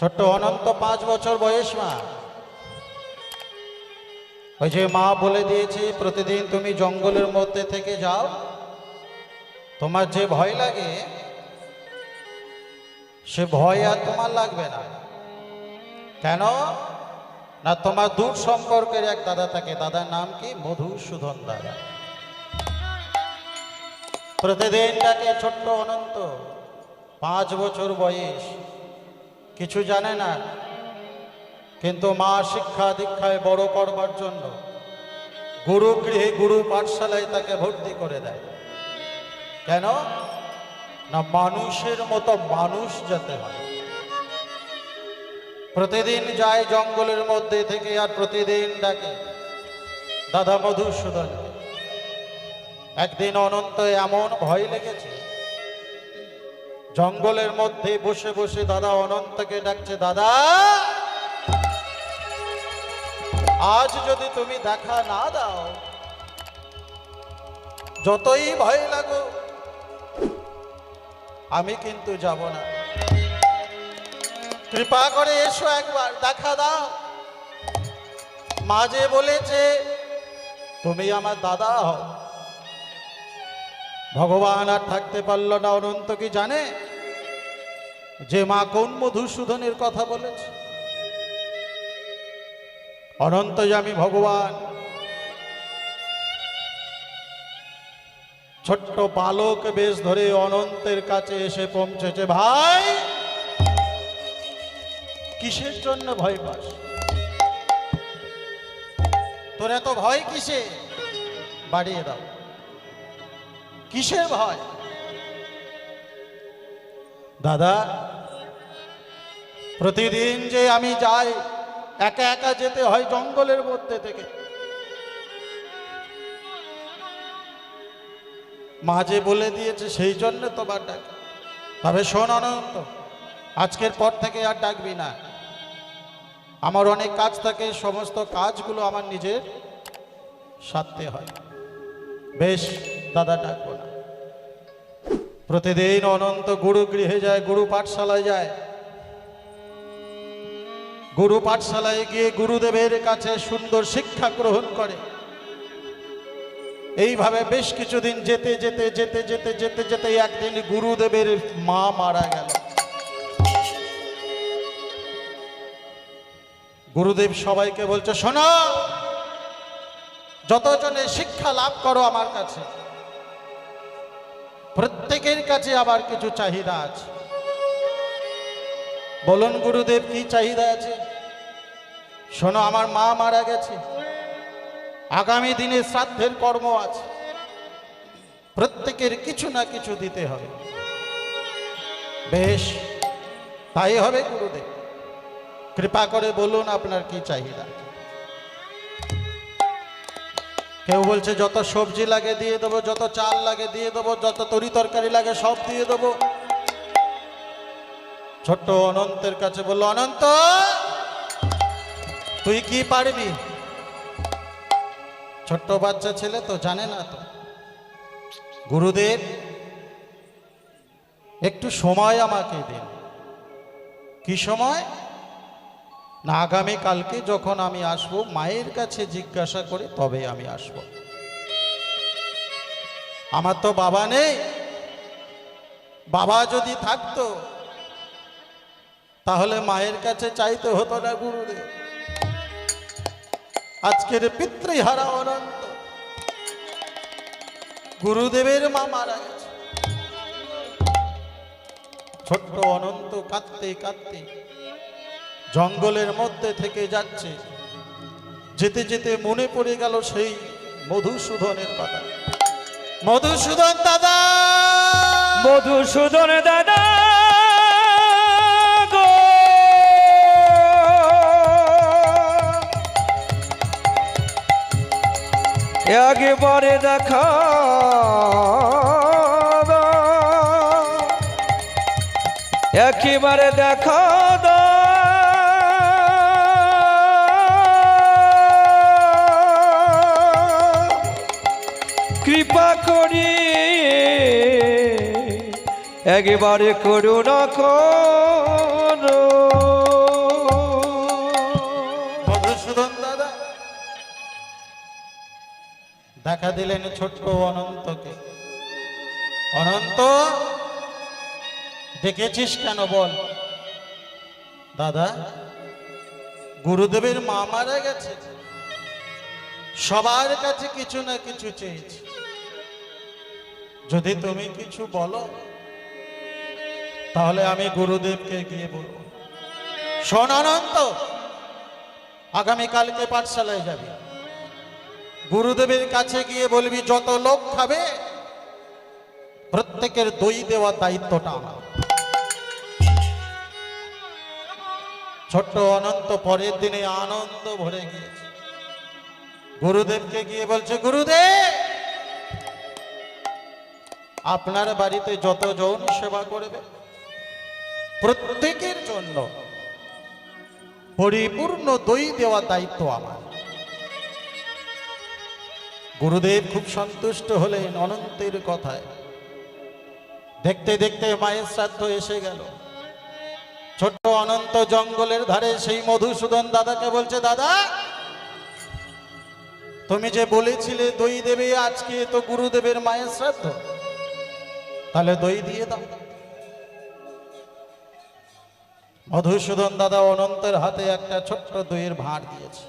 ছোট্ট অনন্ত পাঁচ বছর বয়স, মা। ওই যে মা বলে দিয়েছে, প্রতিদিন তুমি জঙ্গলের মধ্যে থেকে যাও। তোমার যে ভয় লাগে, সে ভয় আর তোমার লাগবে না। কেন? না, তোমার দূর সম্পর্কের এক দাদা থাকে। দাদার নাম কি? মধুসূদন দাদা। প্রতিদিন ডাকে ছোট্ট অনন্ত পাঁচ বছর বয়স। কিছু জানে না। কিন্তু মা শিক্ষা দীক্ষায় বড় করবার জন্য গুরু গৃহে গুরু পাঠশালায় তাকে ভর্তি করে দেয়। কেন? না মানুষের মতো মানুষ যাতে হয়। প্রতিদিন যায় জঙ্গলের মধ্যে থেকে আর প্রতিদিন ডাকে, দাদা মধুসূদনকে একদিন অনন্ত এমন ভয় লেগেছে জঙ্গলের মধ্যে বসে বসে দাদা অনন্তকে ডাকছে, দাদা, আজ যদি তুমি দেখা না দাও, যতই ভয় লাগো আমি কিন্তু যাব না। কৃপা করে এসো একবার, দেখা দাও। মাঝে বলেছে, তুমি আমার দাদা হও। ভগবান আর থাকতে পারল না, অনন্ত কি জানে? যে মা কোন মধুসূদনের কথা বলেছে? অনন্ত আমি ভগবান। ছোট্ট বালক বেশ ধরে অনন্তের কাছে এসে পৌঁছেছে, ভাই, কিসের জন্য ভয় পাস? তোর এত ভয় কিসে বাড়িয়ে দাও। কিসের ভয়? দাদা, প্রতিদিন যে আমি যাই, একা একা যেতে হয় জঙ্গলের মধ্যে থেকে। মাঝে বলে দিয়েছে, সেই জন্য তোমার ডাক। তবে শোন অনন্ত, আজকের পর থেকে আর ডাকবি না। আমার অনেক কাজ থাকে, সমস্ত কাজগুলো আমার নিজের সারতে হয়। বেশ, দাদা, ডাকবো না। প্রতিদিন অনন্ত গুরু গৃহে যায়, গুরু পাঠশালায় যায়। গুরু পাঠশালায় গিয়ে গুরুদেবের কাছে সুন্দর শিক্ষা গ্রহণ করে। এইভাবে বেশ কিছুদিন যেতে যেতে যেতে যেতে যেতে যেতে একদিন গুরুদেবের মা মারা গেল। গুরুদেব সবাইকে বলছে, শোনা, যতজনে শিক্ষা লাভ করো আমার কাছে প্রত্যেকের কাছে আবার কিছু চাহিদা আছে। বলুন গুরুদেব, কি চাহিদা আছে? শোনো, আমার মা মারা গেছে। আগামী দিনে শ্রাদ্ধের কর্ম আছে। প্রত্যেকের কিছু না কিছু দিতে হবে। বেশ, তাই হবে গুরুদেব। কৃপা করে বলুন আপনার কি চাহিদা কেউ বলছে, যত সবজি লাগে দিয়ে দেবো, যত চাল লাগে দিয়ে দেবো, যত তরি তরকারি লাগে সব দিয়ে দেবো। ছোট্ট অনন্তের কাছে বলল, অনন্ত, তুই কি পারবি? ছোট্ট বাচ্চা ছেলে তো জানে না তো। গুরুদেব, একটু সময় আমাকে দিন। কি সময়? না আগামী কালকে যখন আমি আসব, মায়ের কাছে জিজ্ঞাসা করে তবে আমি আসব। আমার তো বাবা নেই। বাবা যদি থাকতো, তাহলে মায়ের কাছে চাইতে হতো না গুরুদেব। আজকের পিতৃহারা অনন্ত। গুরুদেবের মা মারা গেছে। ছোট্ট অনন্ত কাঁদতে কাঁদতে জঙ্গলের মধ্যে থেকে যাচ্ছে। যেতে যেতে মনে পড়ে গেল সেই মধুসূদনের কথা মধুসূদন দাদা! মধুসূদন দাদা একবারে দেখা। একেবারে দেখা একবার করুণা কর। মধুসূদন দেখা দিলেন ছোট্ট অনন্তকে। অনন্ত, দেখেছিস কেন বল? দাদা, গুরুদেবের মা মারা গেছে। সবার কাছে কিছু না কিছু চেয়েছি। যদি তুমি কিছু বলো। তাহলে আমি গুরুদেবকে গিয়ে বলব, শোন অনন্ত আগামীকালকে পাঠশালায় যাবি, গুরুদেবের কাছে গিয়ে বলবি, যত লোক খাবে, প্রত্যেকের দই দেওয়ার দায়িত্বটা আমার। ছোট্ট অনন্ত পরের দিনে আনন্দ ভরে গিয়েছে। গুরুদেবকে গিয়ে বলছে, গুরুদেব, আপনার বাড়িতে যতজন সেবা করবে প্রত্যেকের জন্য পরিপূর্ণ দই দেওয়ার দায়িত্ব আমার। গুরুদেব খুব সন্তুষ্ট হলেন অনন্তের কথায়। দেখতে দেখতে মায়ের শ্রাদ্ধ এসে গেল। ছোট্ট অনন্ত জঙ্গলের ধারে সেই মধুসূদন দাদাকে বলছে, দাদা, তুমি যে বলেছিলে দই দেবে, আজকে তো গুরুদেবের মায়ের শ্রাদ্ধ। তাহলে দই দিয়ে দাও। মধুসূদন দাদা অনন্তের হাতে একটা ছোট্ট দইয়ের ভাঁড় দিয়েছে।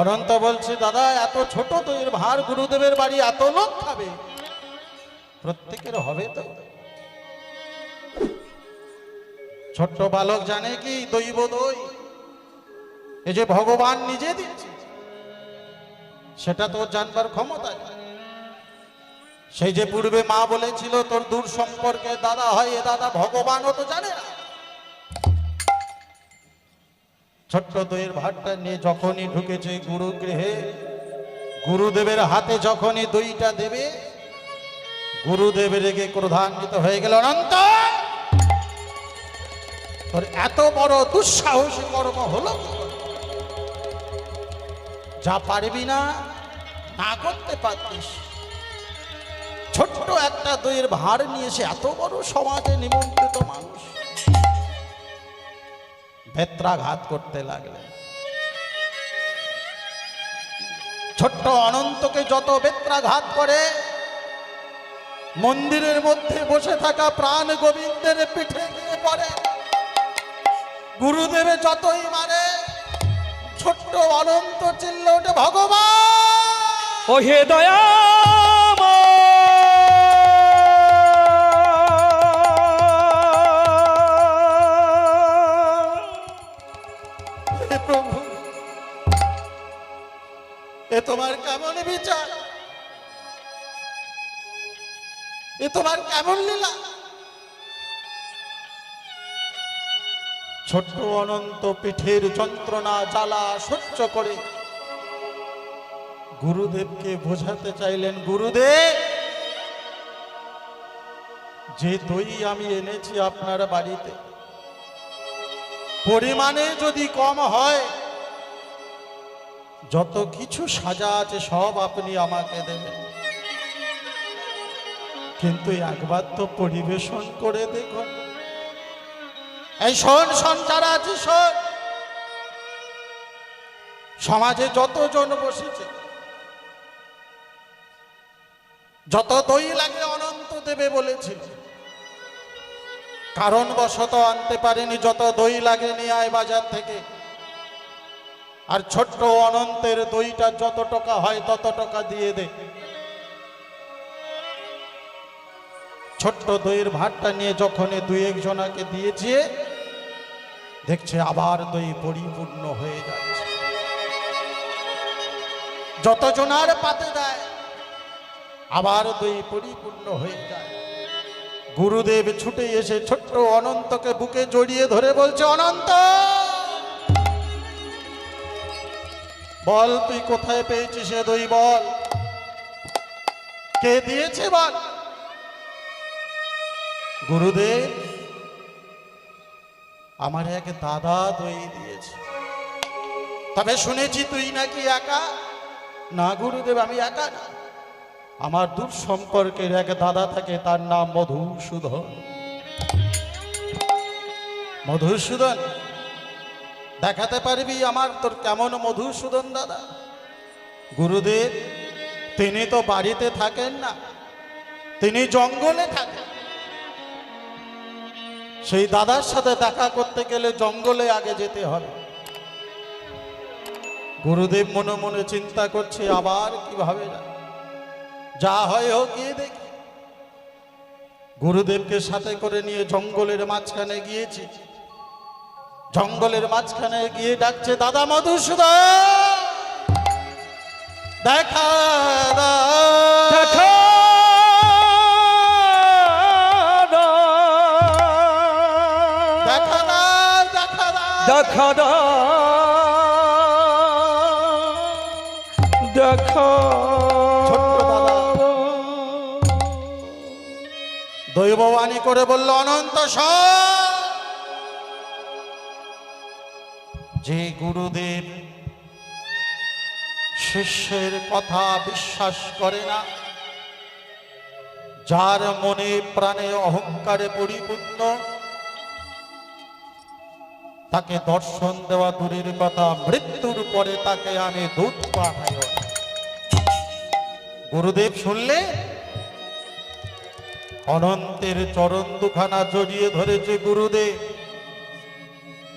অনন্ত বলছে, দাদা, এত ছোট দইয়ের ভাঁড় গুরুদেবের বাড়ি এত লোক খাবে। প্রত্যেকের হবে তো? ছোট্ট বালক জানে কি দৈব দই? এই যে ভগবান নিজে দিয়েছে, সেটা তো জানবার ক্ষমতা নেই। সেই যে পূর্বে মা বলেছিল, তোর দূর সম্পর্কে দাদা হয়, এ দাদা ভগবানও তো জানে না। ছোট্ট দইয়ের ভাতটা নিয়ে যখনই ঢুকেছে গুরু গৃহে গুরুদেবের হাতে যখনই দইটা দেবে, গুরুদেব রেগে ক্রোধান্বিত হয়ে গেল, অনন্ত! তোর এত বড় দুঃসাহসী কর্ম হলো যা পারবি না না করতে পারতিস। ছোট্ট একটা দইয়ের ভার নিয়ে এসে এত বড় সমাজে নিমন্ত্রিত মানুষ। বেত্রাঘাত করতে লাগলেন ছোট্ট অনন্তকে যত বেত্রাঘাত করে, মন্দিরের মধ্যে বসে থাকা প্রাণ গোবিন্দের পিঠে গিয়ে পড়ে। গুরুদেবে যতই মারে, ছোট্ট অনন্ত চিল্ল ওঠে, ভগবান! ও হে দয়া তোমার কেমন লীলা? ছোট্ট অনন্ত পিঠের যন্ত্রণা জ্বালা সহ্য করে গুরুদেবকে বোঝাতে চাইলেন, গুরুদেব, যে দই আমি এনেছি আপনার বাড়িতে, পরিমাণে যদি কম হয়, যত কিছু সাজা আছে সব আপনি আমাকে দেবেন। কিন্তু একবার তো পরিবেশন করে দেখুন এই শোন যারা আছে, শোন। সমাজে যতজন বসেছে, যত দই লাগে অনন্ত দেবে বলেছিল কারণবশত আনতে পারেনি, যত দই লাগে নিয়ে আয় বাজার থেকে। আর ছোট্ট অনন্তের দইটা যত টাকা হয়, তত টাকা দিয়ে দে। ছোট্ট দইয়ের ভাতটা নিয়ে যখন দুই একজনাকে দিয়েছে, দেখছে আবার দই পরিপূর্ণ হয়ে যাচ্ছে। যতজনার পাতে দেয়, আবার দই পরিপূর্ণ হয়ে যায়। গুরুদেব ছুটে এসে ছোট্ট অনন্তকে বুকে জড়িয়ে ধরে বলছে, অনন্ত! বল, তুই কোথায় পেয়েছিস সে দই বল? কে দিয়েছে বল? গুরুদেব, আমার এক দাদা দই দিয়েছে। তবে শুনেছি তুই নাকি একা? না গুরুদেব, আমি একা না। আমার দূর সম্পর্কের এক দাদা থাকে, তার নাম মধুসূদন। মধুসূদন, দেখাতে পারবি আমার তোর কেমন মধুসূদন দাদা? গুরুদেব, তিনি তো বাড়িতে থাকেন না, তিনি জঙ্গলে থাকেন। সেই দাদার সাথে দেখা করতে গেলে জঙ্গলে আগে যেতে হবে। গুরুদেব মনে মনে চিন্তা করছে, আবার কীভাবে যা হয় হোক, গিয়ে দেখি। গুরুদেবকে সাথে করে নিয়ে জঙ্গলের মাঝখানে গিয়েছি। জঙ্গলের মাঝখানে গিয়ে ডাকছে, দাদা মধুসূদন! দেখা দেখা দেখা। দেখা দৈববাণী করে বলল, অনন্ত। যে গুরুদেব শিষ্যের কথা বিশ্বাস করে না, যার মনে প্রাণে অহংকারে পরিপূর্ণ তাকে দর্শন দেওয়া দূরের কথা, মৃত্যুর পরে তাকে আমি দুধ পাঠাই। গুরুদেব শুনলে? অনন্তের চরণ দুখানা জড়িয়ে ধরেছে গুরুদেব।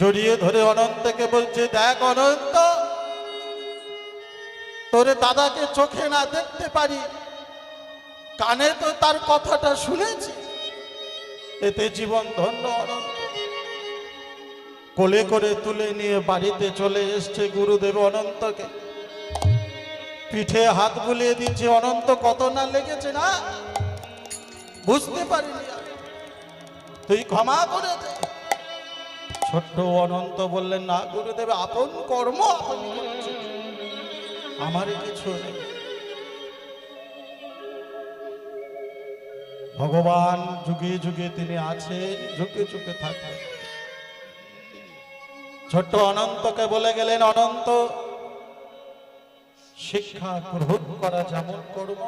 জড়িয়ে ধরে অনন্তকে বলছে, দেখ অনন্ত, তোরে দাদাকে চোখে না দেখতে পারি। কানে তো তার কথাটা শুনেছি। এতে জীবন ধন্য অনন্ত। কোলে করে তুলে নিয়ে বাড়িতে চলে এসছে গুরুদেব অনন্তকে। পিঠে হাত বুলিয়ে দিচ্ছে, অনন্ত, কত না লেগেছে না? বুঝতে পারিনি। তুই ক্ষমা করে দে। ছোট্ট অনন্ত বললেন, না গুরুদেব, আপন কর্ম আমার কিছু ভগবান যুগে যুগে তিনি আছেন, যুগে যুগে থাকবেন। ছোট্ট অনন্তকে বলে গেলেন, অনন্ত, শিক্ষা গ্রহণ করা যেমন কর্ম,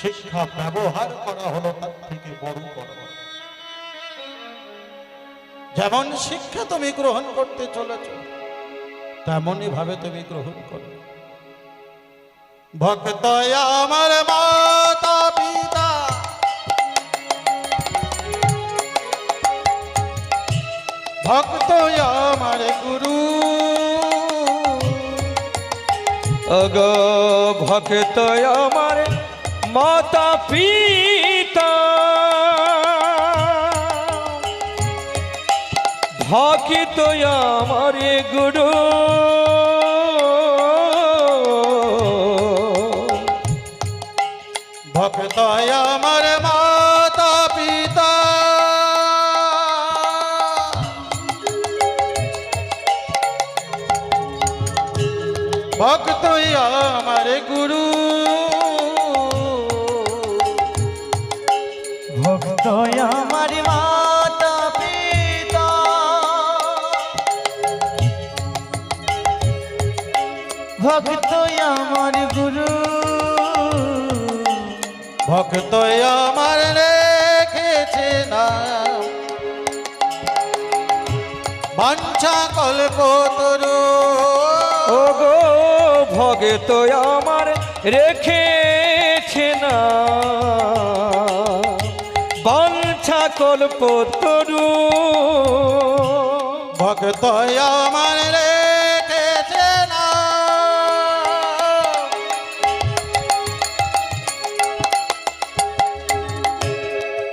শিক্ষা ব্যবহার করা হলো তার থেকে বড় কর্ম। যেমন শিক্ষা তুমি গ্রহণ করতে চলেছ, তেমনই ভাবে তুমি গ্রহণ করো। ভক্ত ভক্ত আমার গুরু। অগ ভক্ত আমার মাতা পিতা। ভক্ত আমার গুরু। ভক্ত আমার মাতা পিতা। ভক্ত আমার গুরু। ভক্ত আমার মাতা পিতা। ভক্ত আমার গুরু। ভক্ত আমার রেখেছে না। বাঞ্ছা কল্প তরু ও গো ভগত আমার রেখেছে না। বাঞ্ছা কল্প তরু ভক্ত আমার রেখেছে না।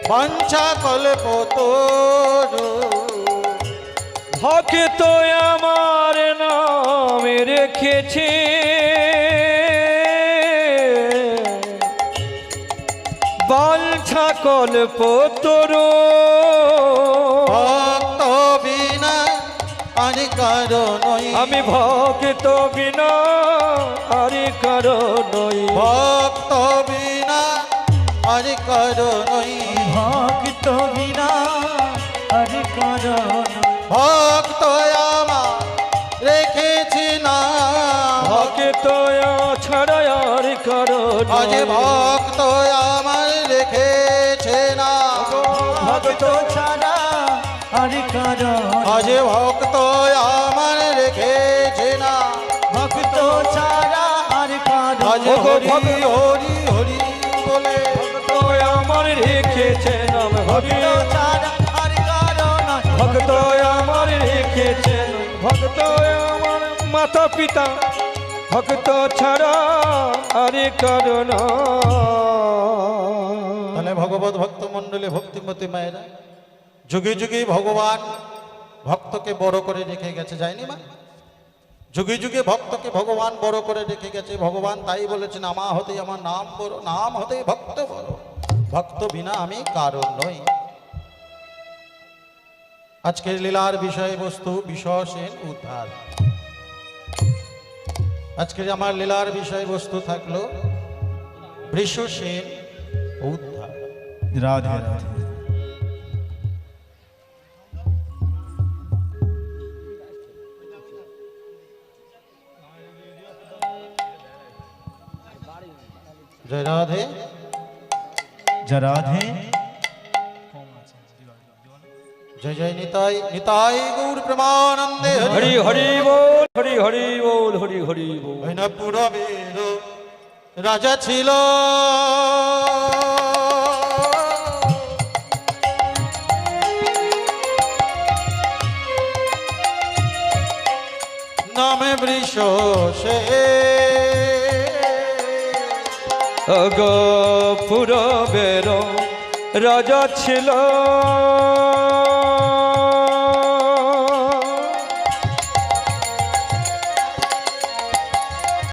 বাঞ্ছা কল্প তরু ভক্ত আমার নাম রেখেছে। বাঞ্ছা কল্প তরু ভক্ত বিনা আর কারণই। আমি ভক্ত বিনা আর কারও নই ভক্ত বিনা আর কারণই। ভক্ত বিনা কারণ ভক্ত আমার রেখেছি না। ভক্ত ছাড়া আর কারও আজ। ভক্ত আমার রেখেছে না। ভক্ত ছাড়া আর কারণ আজ ভক্ত আমার রেখেছে না। ভক্ত ছাড়া আজ ওগো হরি হরি হরি বলে ভক্ত আমার রেখেছে নাম হরি ছাড়া আর কারও ভক্ত আমার রেখেছে ভক্ত আমার মাতা পিতা। ভক্ত ছাড়া আরে কারণ তাহলে ভগবত ভক্ত মণ্ডলী, ভক্তিমতী মায়েরা, যুগে যুগে ভগবান ভক্তকে বড় করে রেখে গেছে, যায়নি মা? যুগে যুগে ভক্তকে ভগবান বড় করে রেখে গেছে, ভগবান তাই বলেছেন, আমা হতেই আমার নাম বড়, নাম হতেই ভক্ত বড়। ভক্ত বিনা আমি কারণ নই। আজকের লীলার বিষয়বস্তু বিশ্বসেন উদ্ধার আজকের আমার লীলার বিষয়বস্তু থাকলো বৃষসেন উদ্ধার রাধে রাধে জয় রাধে যা রাধে জয় জয় নিতাই নিতাই গৌর প্রেমানন্দে হরি। হরি বল হরি হরি বল হরি হরি বল। পুরবের রাজা ছিল। নামে বৃষ সে। গপুর বের রাজা ছিল।